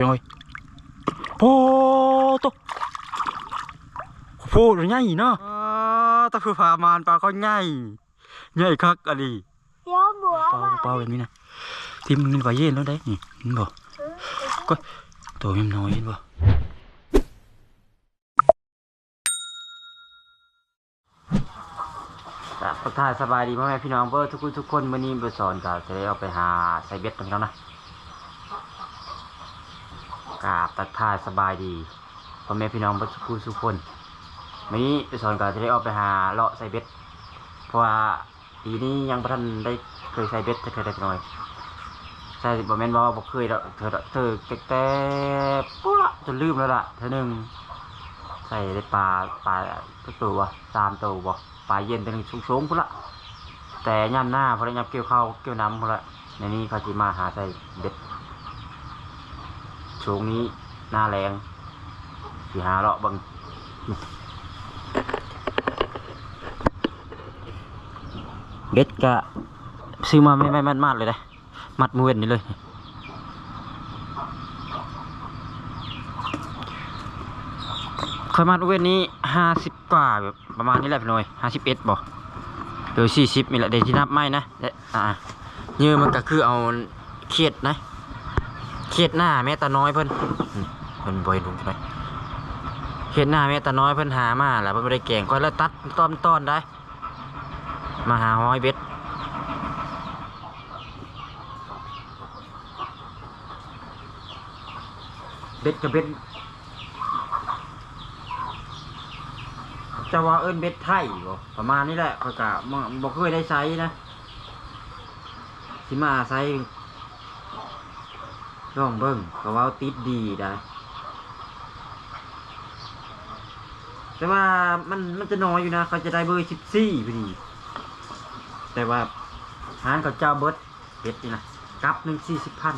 พี่น้อยโอ้ตวโอ้ตัวใหญ่เนาะอ่าตะคือพามานปลาก็ใหญ่ใหญ่คักอะดิเดี๋ยวบัวเปล่าเปล่าแบบนี้นะทีมเงินไปเย็นแล้วได้นี่เห็นบ่ก็ตัวยังน้อยเห็นบ่ครับทักทายสบายดีพ่อแม่พี่น้องเบอร์ทุกคนทุกคนวันนี้เบอร์สอนก็จะได้เอาไปหาใส่เบ็ดกันแล้วนะ กราบทักทายสบายดีพ่อแม่พี่น้องบอร์ทุกคนทุคนวันนี้เบอร์สอนก็จะได้เอาไปหาเลาะใส่เบ็ด เพราะว่าปีนี้ยังบ่ทันได้เคยใส่เบ็ดจะเคยได้หน่อยใช่บ่แม่นว่าบ่เคยเธอเธอแต่ปุ๊ละจนลืมแล้วล่ะเธอหนึ่งใส่ได้ปลาปลาตัวตัวสามตัวบ่ปลาเย็นตัวหนึงสูงๆพุ่ละแต่ยามหน้าพอได้ยามเกี่ยวข้าวเกี่ยวน้ำพุ่ละในนี้เขาสิมาหาใส่เบ็ด ช่วงนี้หน้าแรงสิหาเลาะบิ่งเบ็ดก็ซื้อมาไม่ไม่มัดมัดเลยนะมัดมือเว้นนี่เลยคอยมัดเว้นนี้ห้าสิบกว่าแบบประมาณนี้แหละพี่น้อยห้าสิบเอ็ดบ่หรือสี่สิบนี่แหละเดี๋ยวที่นับไม่นะเอ๊ะอ่าเนื้อมันก็คือเอาเขียดนะ เขียดหน้าแม่ตาน้อยเพิ่นเพิ่นบ่อยลุงไหมเขียดหน้าแม่ตาน้อยเพิ่นหามาแล้วเพิ่นบ่ได้แกงค่อยแล้วตัดตอนตอนๆได้ มาหาห้อยเบ็ดเบ็ดกับเบ็ดจะว่าเอิ้นเบ็ดไทยบ่ประมาณนี้แหละข้อยกะบ่บ่เคยได้ใช้นะสิมาใช้ ลองเบิ่งก็ว่าติดดีได้แต่ว่ามันมันจะน้อยอยู่นะ เขาจะได้เบอร์สิบสี่พอดี แต่ว่าหารกับเจ้าเบิร์ดเบ็ดนี่นะกับหนึ่งสี่สิบพัน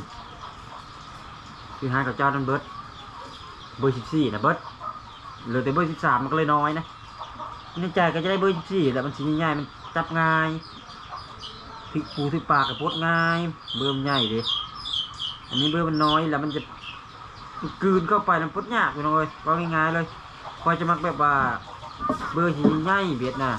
คือหารกับเจ้านั้นเบิร์ดเบอร์สิบสี่นะเบิร์ดเหลือแต่เบอร์สิบสามมันก็เลยน้อยนะในใจก็จะได้เบอร์สิบสี่แต่มันสีง่ายๆมันจับง่ายถึกปูถึกปากกับปดง่าย เบอร์มันใหญ่เดิ อันนี้เบอร์มันน้อยแล้วมันจะกืนเข้าไปมันปดยากไปเลยว่าง่ายๆเลยคอยจะมักแบบว่าเบอร์หินใหญ่เบ็ดนะ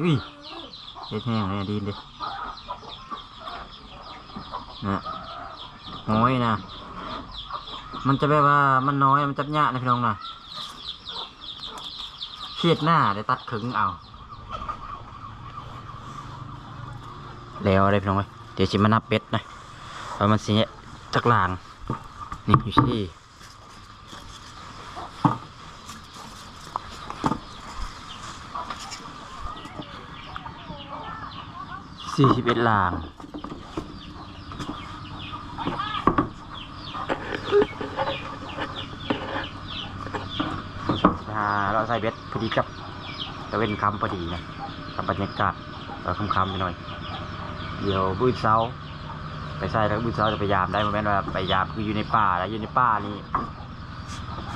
อุ้ยเฮ็ดแห้งเลยดีนดินะน้อยนะ มันจะแบบว่ามันน้อยมันจับยากนะพี่น้องนะ เครียดหน้าได้ตัดขึงเอา แล้วอะไรพี่น้องเอ้ยเดี๋ยวจิมานับเป็ดนะว่ามันสิจักลาง นี่อยู่ที่สี่สิบเอ็ดลาง เราใส่เบ็ดพอดีกับตะเวนคำพอดีนะกับบรรยากาศเราคำคำๆไปหน่อย เดี๋ยวบุญเสาไปใส่แล้วบุญเสาจะไปยามได้โมเมนต์ว่าไปยามคืออยู่ในป่าแล้วอยู่ในป่านี่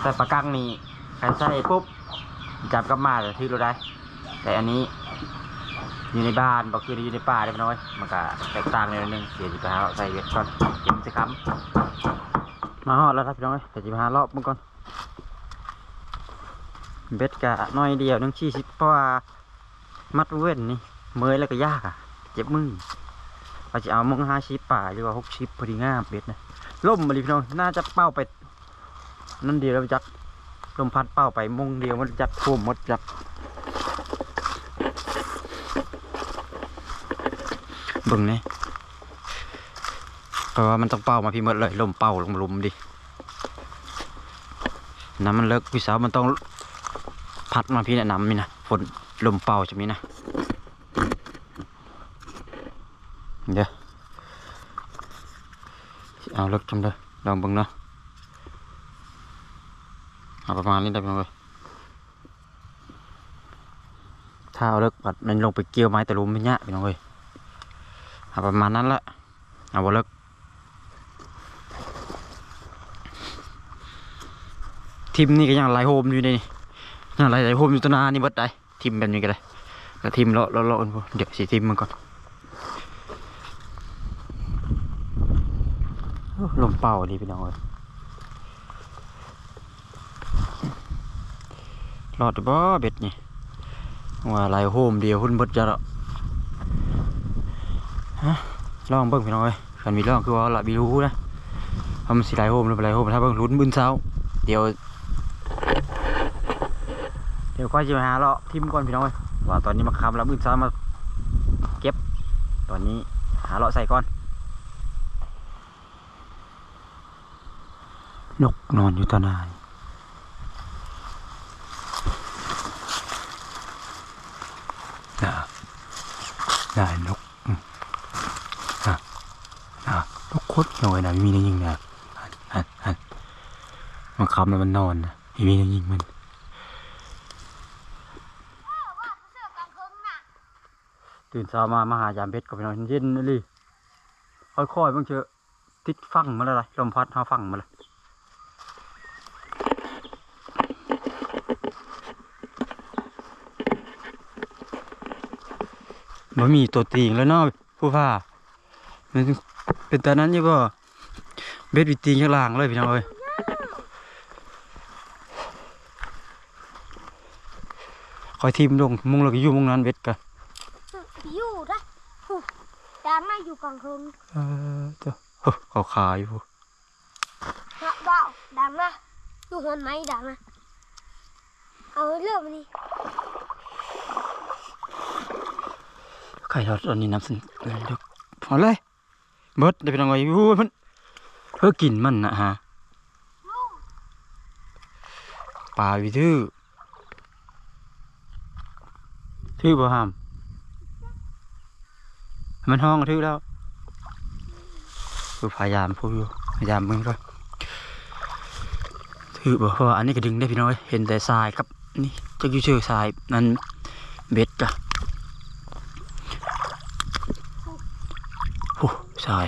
ใส่ปลากั้งนี่ใครใส่ปุ๊บจับกลับมาจะถือเราได้ แต่อันนี้อยู่ในบ้านบอกคืออยู่ในป่าได้ไหมน้อยมันก็แตกต่างเลยนิดนึงเดี๋ยวจะไปหาใส่เวทก่อนเก็บสิครับมาฮอดแล้วครับพี่น้องเอ้ยเดี๋ยวจะไปหาเรอบมึงก่อน เบ็ดกะน้อยเดียวนึงชี้สิบเพราะว่ามัดเว้นนี่เมื่อยแล้วก็ยากอะ เจ็บมือเราจะเอามงห้าชิปป่าหรือว่าหกชิปพอดีงามเบ็ดนะล่มมาดิพี่น้องน่าจะเป้าไปนั่นเดียวแล้วจักลมพัดเป้าไปมงเดียวมันจักท่วมมดจักบิ่งนี่เพราะว่ามันต้องเป่ามาพี่หมดเลยลมเป่าลงลุมดิน้ำมันเลิกพี่สาวมันต้อง พัดมาพี่แนะนำนี่นะฝนลมเป่าจะมีนะเดี๋ยวเอาเลิกจำเลยลองบิ่งเนาะเอาประมาณนี้ได้ไหมเว้ยถ้าเอาเลิกปัดมันลงไปเกี่ยวไม้แต่ลุมไม่ยะพี่น้องเว้ยเอาประมาณนั้นละเอาบอเลิกทีมนี่ก็ยังไลายโฮมอยู่นี่ ยังไหลายโฮมอยู่ตัวนานี่เบิดได้ทีมแบบนี้ก็ได้ก็ทิมเลาะเลาะเลาะกันพอเดี๋ยวสิทิมมันก่อนลมเป่าดีพี่น้องเอ้ยรอดบ่เบ็ดนี่ว่าลายโฮมเดียวหุ่นเบดจะละฮะลองเบิ่งพี่น้องเอ้ยคันมีลองคือว่าละบีรู้นะทำสิลายโฮมหรือบ่ลายโฮมถ้าเบิ่งลุ้นบึ้นเช้า เดี๋ยว ค่อยจะมาหาเลาะทิมก่อนพี่น้องเอ้ยว่าตอนนี้มาคำแล้วบึ้นเช้ามาเก็บ ตอนนี้หาเลาะใส่ก่อน นกนอนอยู่ตะนายน่ะน่านกอะน่ะนกคดหน่อยนะไม่มีนยิงนะหันหันหันมันคำแล้วมันนอนนะไม่มีนยิงมัน ตื่นเช้ามามาหายามเพชรกับพี่น้องเย็นเลยค่อยๆบ้างเชอะติดฟังมาแล้วลมพัดหาฟังมาเลยมันมีตัวตีงแล้วเนาะผู้ผ้ามันเป็นตอนนั้นยี่บ่เบ็ดวิตีงข้างล่างเลยพี่น้องเอ้ยคอยทีมลงมุงเราก็อยู่มุงนั้นเบ็ดกันานน่าอยู่กลางคืนเออเจ้าเฮ้ยเขาขายอยู่ฮะว้าวดังนะอยู่เหินไหมดังนะเอาเรื่องมานี่ไข่ทอดอันนี้น้ำสิเดี๋ยวพอเลยเบิดเดี๋ยวไปทำไงอยู่มันเพื่อกินมันนะฮะปลาวิทื่อทื่อบ่ห้าม มันห้องทื่แล้วคือพยายามพูดอยู่พยายามมึงก็ทื่อบ่เพราะว่าอันนี้ก็ดึงได้พี่น้อยเห็นแต่ทรายกับนี่จะอยู่ชื่อทรายนั้นเบ็ดจ้ะโอ้ใช่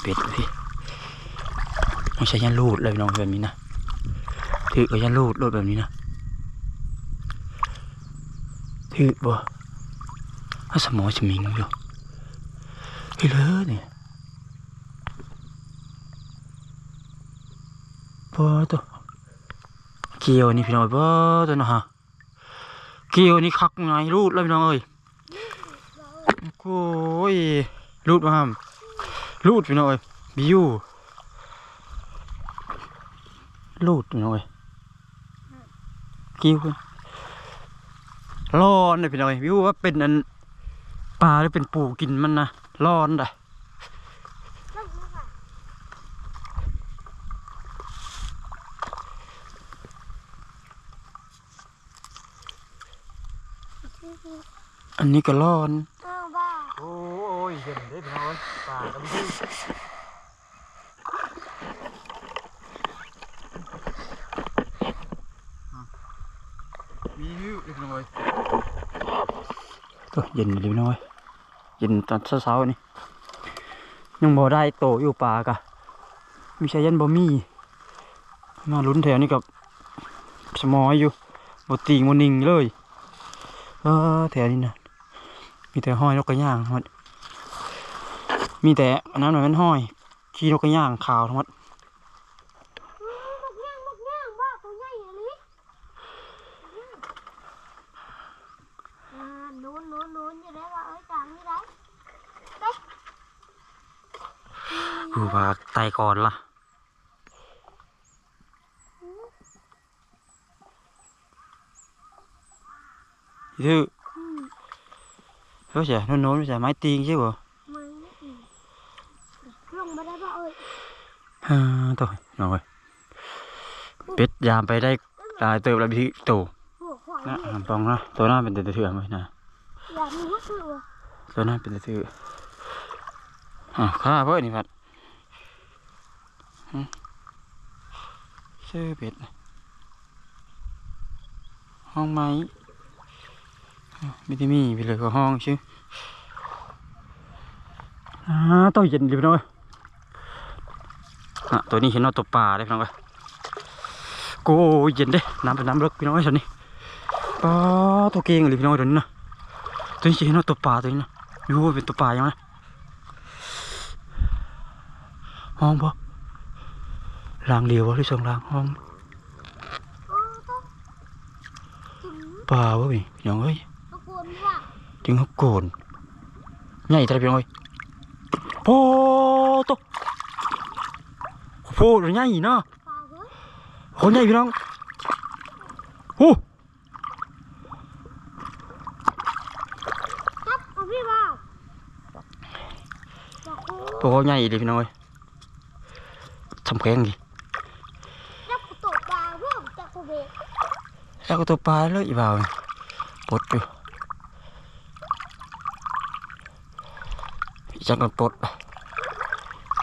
เป็ดพี่ต้องใช้ยันรูดเลยพี่น้องแบบนี้นะถือกับยันรูดรูดแบบนี้นะถือบ่ถ้าสมองสมิงอยู่ เฮ้ยเลยเนี่ยบ่ตัวเกี่ยวนี่พี่น้องบ่ตัวนะฮะเกี่ยวนี่คักไงรูดเลยพี่น้องเอ้ยโอ้ยรูดมาห้ามรูดพี่น้องเอ้ยบิวรูดพี่น้องเอ้ยกิ้วร้อนเลยพี่น้องเอ้ยบิวว่าเป็นอันปลาหรือเป็นปูกินมันนะ ร้อนได้เรื่องนี้ค่ะอันนี้ก็ร้อนอ้าวบ้าโอ้ยเห็นได้พี่น้องเอ้ยปลากับบิวบิวเล็กน้อยก็เย็นเลยพี่น้อย กินตอนเช้าๆนี่ยังบ่ได้โตอยู่ปลากะมีชายันบ่มีมาลุ้นแถวนี้กับสมอยอยู่บ่ตีงบ่นิ่งเลยเออแถวนี้นะมีแต่ห้อยนกกระย่างทั้งหมดมีแต่อันนั้นมันห้อยขี้นกกระย่างขาวทั้งหมด อืมบักย่างบักย่างบ้าตัวใหญ่อย่างนี้อ่าโน้นโน้นโน้นอยู่ได้ว่าเอ้ยจางนี่ได้เด้ กูพาไตก่อนล่ะคืออืมเขาใช่โน้นๆไม่ใช่ไม้ตีงใช่ป่ะไม่อืมลงมาได้ป่ะเอ้ยฮ่าตัวน้อยเป็ดยามไปได้หลายเติบแล้วพี่โตหัวขวายนะนี่หำปองนะตัวหน้าเป็นแต่เถื่อนไว้นะอยากมีหัวเสือตัวหน้าเป็นแต่เถื่อนอะข้าเพื่อนนี่พัด หึชื่อเป็ดห้องไม้ไม่ได้มีไปเลยก็ห้องชื่ออ่าตัวเย็นดีพี่น้อยอะตัวนี้เห็นว่าตัวป่าได้พี่น้องเอ้ยโก้เย็นเด้น้ำเป็นน้ำลึกพี่น้อยสันนี่ปลาตัวเก่งเลยพี่น้อยตัวนี้นะตัวนี้เห็นว่าตัวปลาตัวนี้นะอยู่เป็นตัวปลายังไงห้องบ่ ลางเดียววะหรือสองลางห้องปลาวะพี่พี่น้องเอ้ยจึงเขาโกนใหญ่แต่พี่น้องเอ้ยโอ้ตัวโอ้โหใหญ่เนาะปลาเฮ้ยโหใหญ่พี่น้องโอ้ครับอาพี่าวบอกโอ้ตัวใหญ่เลยพี่น้องเอ้ยทำแข็งดิ นับกูตกปลาเพิ่มจากกูเบก ก็ตัวปลาเลยอีบ่าวปลดอยู่จังกันปลด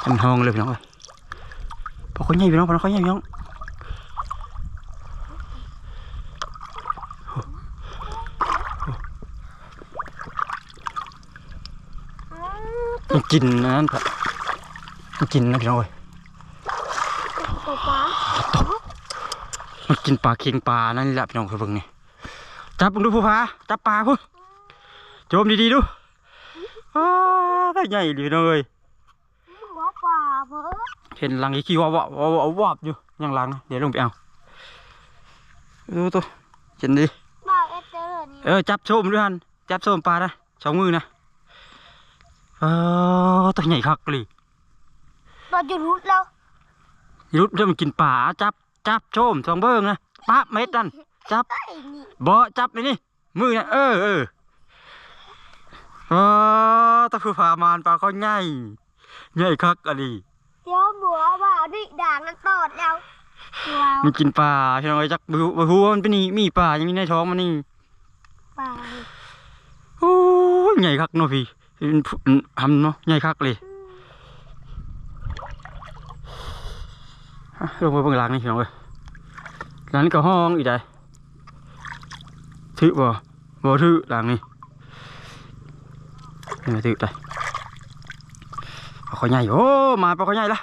ทำห้องเลยพี่น้องเอ้ยพอเขาใหญ่พี่น้องพอเขาใหญ่พี่น้องมันกินนะนั่นพะมันกินนะพี่น้องเอ้ย ตกปลา มัน กินปลาเค็งปลานั่นแหละพี่น้องเคยเบิ่งนี่จับมึงดูผู้พาจับปลาพุ่นโจมดีๆดูอ้าได้ใหญ่ดีพี่น้องเอ้ยหัวปลาเพิ่มเห็นหลังอีขี้ว่าว่าว่าว่าว่าบอยู่ยังหลังนะเดี๋ยวลงไปเอาดูตัวเห็นดิบ่าวเอสเตอร์นี่เออจับโชมด้วยฮันจับโชมปลานะสองมือนะเออตัวใหญ่คักเลยเราจะรุดแล้วรุดเริ่มนกินปลาจับ จับโชมสองเบิ้งนะปะเม็ดนั่นจับไอ้นี่บ่จับไปนี่มือนะเออเออเออตะคือพามานปลาเขาใหญ่ใหญ่คักอะดิเดี๋ยวบัวบ่าวดิด่างกันตอดแล้วว้าวมันกินปลาพี่น้องไอ้จักบฮูบฮูว่ามันเป็นนี่มีปลาอย่างนี้ในท้องมันนี่ปลาโอ้ยใหญ่คักเนาะพี่เป็นผู้ทำเนาะใหญ่คักเลยอะ ลงไปเบื้องหลังนี่พี่น้องเอ้ยหลังนี้ก็ห้องอีกได้ถือบ่บ่ถือหลังนี่นี่มาถือไปปลาเขาใหญ่โอ้มาปลาเขาใหญ่ละ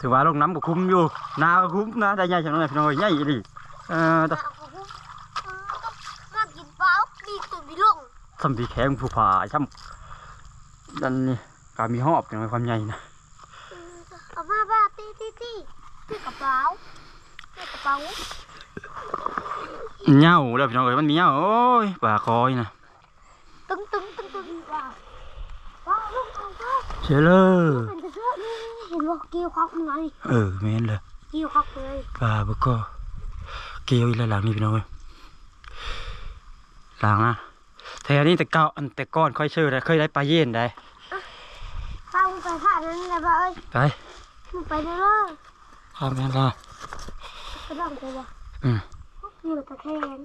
ถือว่าลงน้ำก็คุ้มอยู่นาก็คุ้มนะได้ใหญ่จังเลยพี่น้องเอ้ยใหญ่อีหลีเออตะมากินเปล่าดีตุ่มพี่ลงทำดีแข็งผู้ผาช่ำดันนี่การมีหอบอย่างไรความใหญ่นะ เอามาบ้าตีตีตีตีกระ เป๋าตีกระเป๋าเหย้าแล้วพี่น้องเอ้ยมันมีเหย้าโอ้ยปลาคอยนะตึงตึงตึงตึงว้าวว้าวลูกเอาว้าวเชื่อเลยมันจะเชื่อนี่เห็นว่าเกี่ยวข้องไงเออแม่นเลยเกี่ยวข้องเลยปลาบุกก็เกี่ยวอีกแล้วหลังนี่พี่น้องเอ้ยหลังอะแถวนี้แต่เก่าอันแต่ก้อนค่อยเชื่อได้เคยได้ปลาเย็นได้ป้ามึงไปผ่านนั้นเลยป่ะเอ้ยไปมึงไปเด้อ ข้ามแม่นละไปลองไปบ่อืมอยู่ตะแคง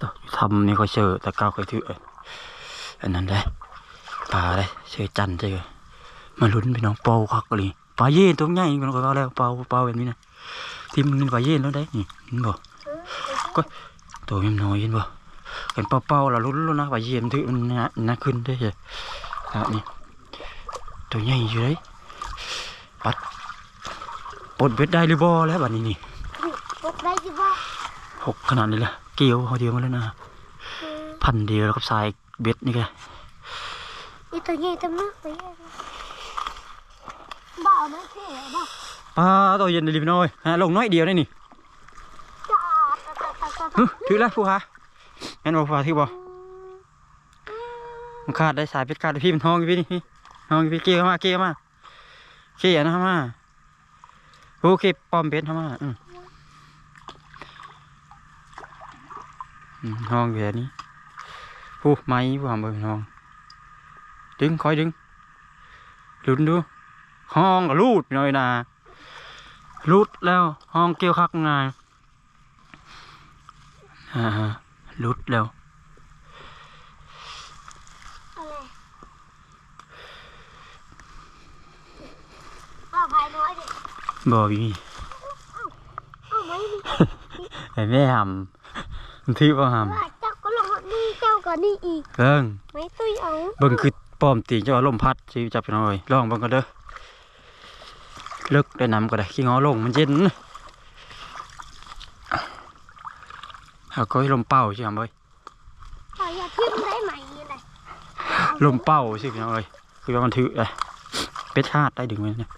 ต่ออยู่ทำนี่ค่อยเชื่อแต่เก่าค่อยถืออันอันนั้นได้ปลาได้เชื่อจันทร์เชื่อมาลุ้นพี่น้องเป่าคักเลยปลาเย็นตัวใหญ่กันก็เอาแล้วเป่าเป่าแบบนี้นะทีมนึงปลาเย็นแล้วได้นี่เห็นบ่ตัวมันน้อยเห็นบ่เห็นเป่าๆแล้วลุ้นแล้วนะว่าเยี่ยมถือมันนะนะขึ้นได้เลยอะนี่ตัวใหญ่อยู่เลยปัดปล ดเบ็ดได้หรือบ่แล้วบัดนี้นี่ปกได้จิบ่หกขนาดนี้ละเกี่ยวเขาเดียวมาแล้วนะพันเดียวแล้วกับสายเบ็ดนี่แกอีตัวใหญ่ตำนึกไปยังบ้าไม่เท่บ้าปลาตัวเย็นดีพี่น้อยฮะลงน้อยเดียวได้นี่จ้าตาตาตาตาฮึถือแล้วผู้ฮะงั้นบอกผู้ฮะถือบ่มันขาดได้สายเบ็ดขาดได้พี่มันห้องอยู่พี่นี่ห้องอยู่พี่เกี่ยวเข้ามาเกี่ยวเข้ามาเกี่ยวนะเข้ามา โอเคปอมเบ็ดเข้ามาอืมห้องแบบนี้ผู้ไม้ผู้ทำบนห้อง ดึงคอยดึงลุ้นดู ห้องก็รูดหน่อยนะรูดแล้ว ห้องเกี่ยวคักงานอ่าฮะรูดแล้ว อะไรบ้าภายน้อยดิ บ่มีเอ้าไม่มีไอ้แม่หำมันที่ว่าหว่าเจ้าก็ลงนี่เจ้าก็นี่อีกำเบิ่งไม่ตุ้ยเอาเบิ่งคือป้อมตีนเจ้าว่าลมพัดสิจับไปหน่อยลองเบิ่งกันเด้อเลิกได้นำก็ได้ขี้งอลงมันเย็นเอาก็ให้ลมเป่าใช่ไหมเอ้ยขออย่าทิ้งได้ไหมนี่เลยลมเป่าสิพี่น้องเอ้ยคือว่ามันถือเลยเป็ดชาติได้ดึงไว้เนี่ย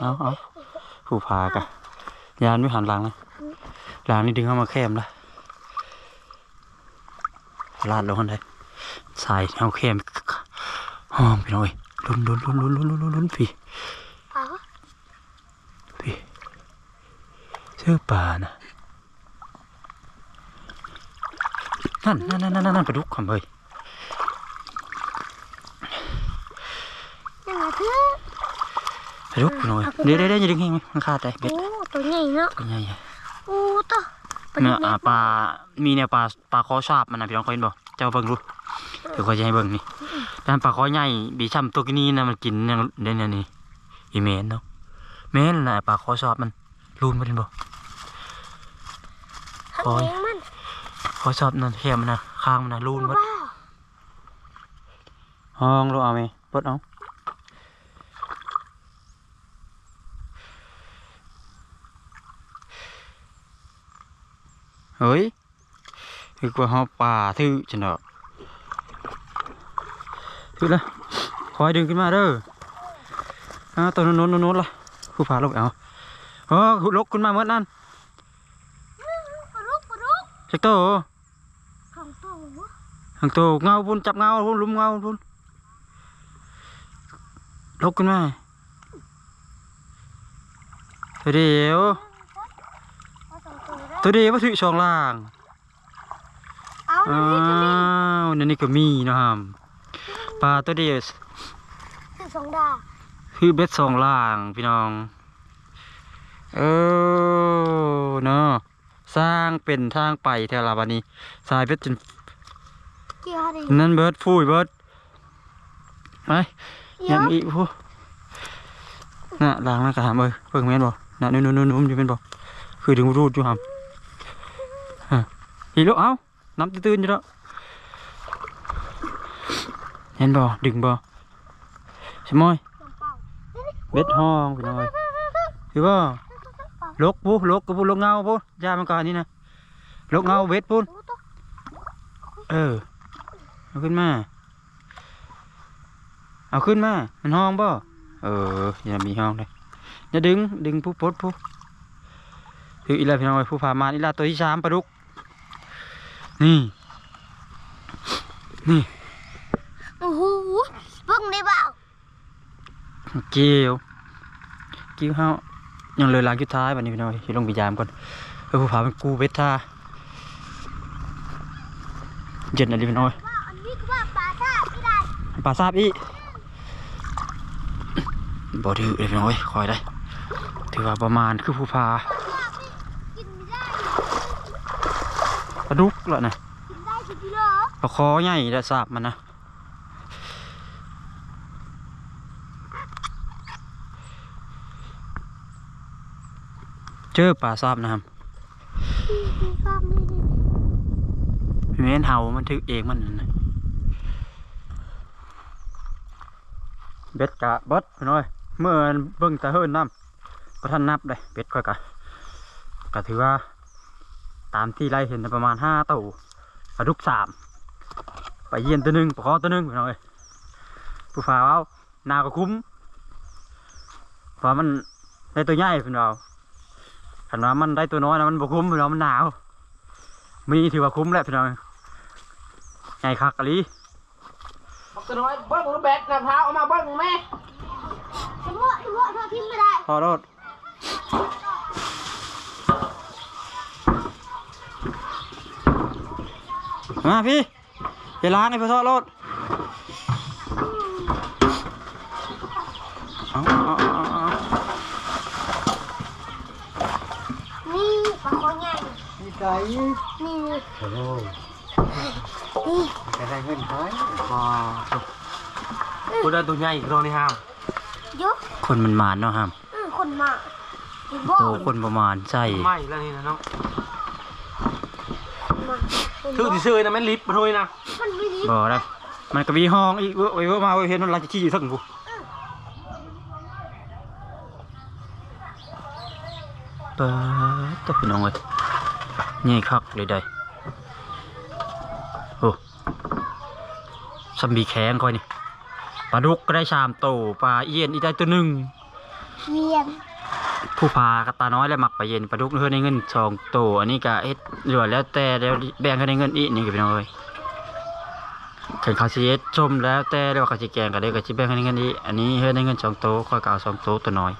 เอาเอาผู้พากะยานไม่หันหลังนะหลังนี่ดึงเข้ามาแคมละลาดลงกันเลยส่เอาแคมหอมไปหน่อยลุ้นลุ้นลุ้นลุ้นลุ้นลุ้นลุ้นฟีฟีเชื่อป่านะนั่นนั่นนั่นนั่นนั่นปลาดุกขำเลย ปลาดุกพี่น้อยเดี๋ยวเดี๋ยวเดี๋ยวอย่าดึงให้มันมันขาดได้เบ็ดโอ้ตัวใหญ่เนาะเป็นไงอะโอ้ตัวเนี่ยอ่าปลา มีเนี่ยปลาปลาคอชาบมันนะพี่น้องเคยเห็นบ่เจ้าเบิ่งดูเดี๋ยวคอยจะให้เบิ่งนี่ด้านปลาคอใหญ่บีช่ำตัวกินี้นะมันกินเนี่ยเด่นเนี่ยนี่อีเมนเนาะเมนน่ะปลาคอชาบมันรูนมาเห็นบ่ทำเองมันคอชาบนั่นแคมมันนะข้างมันนะรูนหมดว้าวห้องลูกเอาไหมปลดเอา เฮ้ยคือกว่าหอป่าทื่อจันดอกทื่อละคอยดึงขึ้นมาเด้ออ่าตัวโน้นโน้นโน้นละผู้พาลงเอาเออลกขึ้นมาเมื่อนั้นปลาลูกปลาลูกจักโตของตัวหังโตเงาพุ่นจับเงาพุ่นลุมเงาพุ่นลกขึ้นมาตัวเดียวเอาสอง ตัวได้ตัวเดียวมาถือช่องล่างเอาอ้าเดี๋ยวนี้จะมีวนั่นนี่ก็มีเนาะฮะปลาตัวเดียวคือสองดาคือเบ็ดสองล่างพี่น้อง เออเนาะสร้างเป็นทางไปแถวลาบานี้สายเบ็ดจนเกี่ยวดินั่นเบิดฟูยเบิดไปเกี่ยยัวงอีกผู้น่ะล้างหน้ากระหามเอ้ยเพิ่งแม่นบ่น่ะนุ่นนุ่นนุ่มอยู่เป็นบ่คือดึงรูดอยู่หำ Thì lúc áo, Nắm tư tư như đó. Nhanh bò Đừng bò Xem ơi. Biết ho phải nói Hiểu không Lốt vô Lốt vô Lốt ngao vô Ra mà cả đi nè Lốt ngao biết vô Ừ. Tôi มันห้องบ่เออ อย่ามีห้องเลยอย่าดึง ดึงผู้ปดผู้คืออีลาพี่น้องผู้พามาอีลาตัวที่สามปลาดุก นี่ นี่โอ้โหเบิ่งได้เปล่าเกี่ยวเกี่ยวเฮายังเลยหลังจุดท้ายบัดนี้พี่น้อยสิลงไปยามก่อนเออผู้พามันกูเบ็ดท่าเย็นอะไรพี่น้อยว่าอันนี้ก็ว่าปลาซ่าไม่ได้ปลาซาบอีบ่ถือเลยพี่น้อยคอยได้ ถือว่าประมาณคือผู้พา กินไม่ได้ ปลาดุกล้วนะกินได้สิพี่เหรอปลาคอใหญ่และสาบมันนะเจอปลาซาบนะครับพี่เม้นเห่ามันถือเองมันนั่นนะเบ็ดกะเบิดพี่น้อยเมื่อเบิ่งตาเฮิรนน้ำประทันนับเลยเบ็ดค่อยกะก็ถือว่า ตามที่ไล่เห็นน่ะประมาณห้าตัวปลาดุกสามไปเยียนตัวหนึ่งปลาคอตัวหนึ่งพี่น้อยผู้ฝ่าเอาหนาก็คุ้มเพราะมันได้ตัวใหญ่พี่น้องขันว่ามันได้ตัวน้อยนะมันบ่คุ้มพี่น้องมันหนาวมีถือว่าคุ้มแหละพี่น้องใหญ่คักอะลีบอกตัวน้อยเบิ้งรูปแบบนะพร้าวเอามาเบิ้งแม่สมมติสมมติเธอทิ้งไม่ได้พอโลด มาพี่ไปล้างไอ้พอทอดโลดเอาเอาเอาเอานี่ปลาคอใหญ่ดีใจนี่โอ้โหนี่กระไรเงินหายว้ากูได้ตัวใหญ่อีกตัวนี้ห้ามเยอะคนมันมานเนาะครับอืมคนมาโตคนประมาณใช่ไม่แล้วนี่นะเนาเห็น ถือสิซื้อนะแม่นลิฟต์บ่เฮ้ยนะมันไม่บ่ได้มันก็มีห้องอีกเว้ยเว้ยมาเห็นมันลังจะขี้อยู่เทึ่งกูปะดตบพี่น้องเว้ยนี่คับเลยได้โอ้สมีแข็งค่อยนี่ปลาดุกก็ได้ชามโตปลาเอี้ยนอีกได้ตัวหนึ่ง เวียน ผู้พากระตาน้อยและหมักปลาเย็นปลาดุกเฮือในเงินสองโตอันนี้ก็เฮ็ดเหลือแล้วแต่แล้วแบ่งให้ในเงินอีกนี่ก็พี่น้องเลยเห็นเขาสิเฮ็ดชมแล้วแต่แล้วาเขาสิแกงก็ได้ก็สิแบ่งให้ในเงินอีกอันนี้เฮือในเงินสองโตค่อยก็เอาสองโตตัวน้อย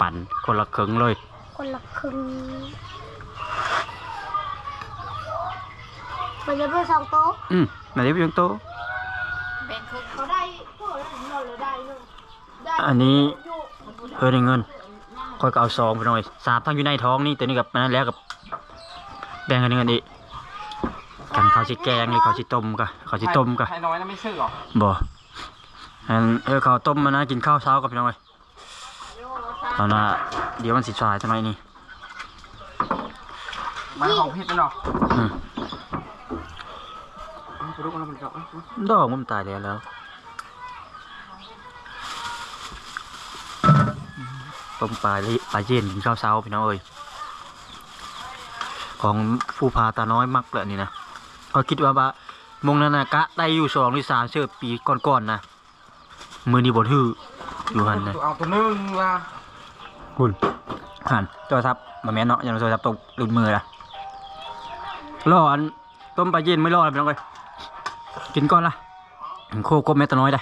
ปั่นคนละครึ่งเลย คนละครึ่งมันจะเป็นสองโต๊ะอืมนาฬิกายังโตแบ่งครึ่งเขาได้พวกนั้นเราเลยได้นึงได้อันนี้เพื่อได้เงิน ค่อยก็เอาซองไปหน่อยสามทั้งอยู่ในท้องนี่ตัวนี้กับอันนั้นแล้วกับแบ่งกันเงินอีกกันเขาสิแกงหรือเขาสิต้มกะเขาสิต้มกะให้น้อยนะไม่ซื้อหรอบ่อันเออเขาต้มมานะกินข้าวเช้ากับพี่น้องเลยตอนน่ะเดี๋ยวมันสิสายทำไมนี่มันของผิดนะเนาะอืมไปดูกันแล้วมันเจาะดอกมันตายแล้วแล้ว ต้มปลาลิปลาเย็นกินข้าวเช้าพี่น้องเอ้ยของผู้พาตาน้อยมักเลยนี่นะก็คิดว่าบะมงนั้นนะกะได้อยู่สองหรือสามเชื่อปีก่อนๆนะมือนี้บดฮืออยู่หันนะเอาตัวหนึงละคุณหันโทรศัพท์มาแม่นเนาะอยังโทรศัพท์ตกหลุดมือละรออันต้มปลาเย็นไม่รอเลยพี่น้องเอ้ยกินก่อนละโคกบแม่ตาน้อยได้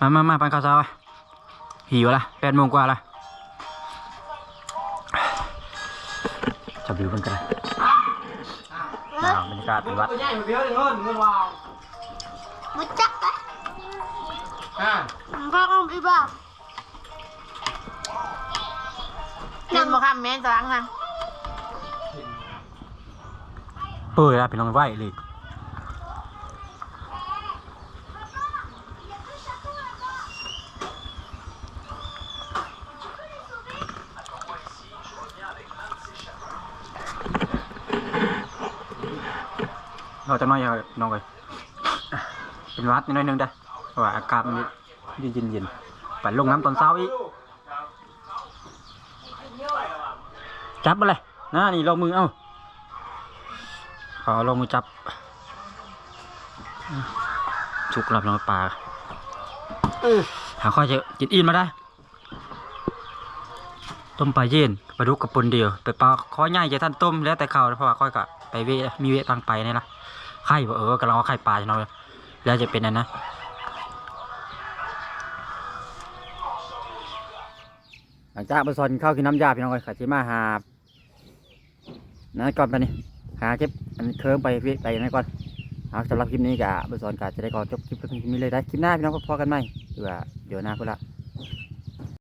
มามามาปันข้าวเช้าไปหิวละแปดโมงกว่าละ จะบิวมันกันเลยอ่าบรรยากาศมึในงวัดตัวใหญ่เบี้ยวเลยเงินเงินวาวมุดจักอะอ่าพ่อของพี่บ้าเห็นบ่ค่ะแม่นจะล้างนะเปิดแล้วพี่น้องไหวเลยเราจะ น้อยน้องเลยเป็นวัดนิดหน่อยหนึงได้ว่าอากาศมันเย็นเย็นๆไปลงน้ำตอนเช้าอีกจับมาเลยนะนี่ลงมือเอ้าขอลงมือจับชุกหลับลงปลาหาข้อจะกินอินมาได้ ต้มปลาเย็นปลาดุกกับปนเดียวไปปลาข้อใหญ่จะท่านต้มแล้วแต่เขาเพราะว่าค่อยกะไปเวมีเวะทางไปนี่ละ ไข่เออกำลังเอาไข่ปลาจะน้อยแล้วจะเป็นอันนะหลังจากไปสอนข้าวกินน้ำยาพี่น้องก็ขาจิมาหานั่นก่อนไปนี่หาเก็บอันเคิร์มไปพี่ไปนั่นก่อนเอาสำหรับคลิปนี้กะไปสอนกะจะได้ก่อนจบคลิปนี้เลยได้คลิปหน้าพี่น้องก็พอกันไหมหรือว่าเดี๋ยวหน้าพุ่ละ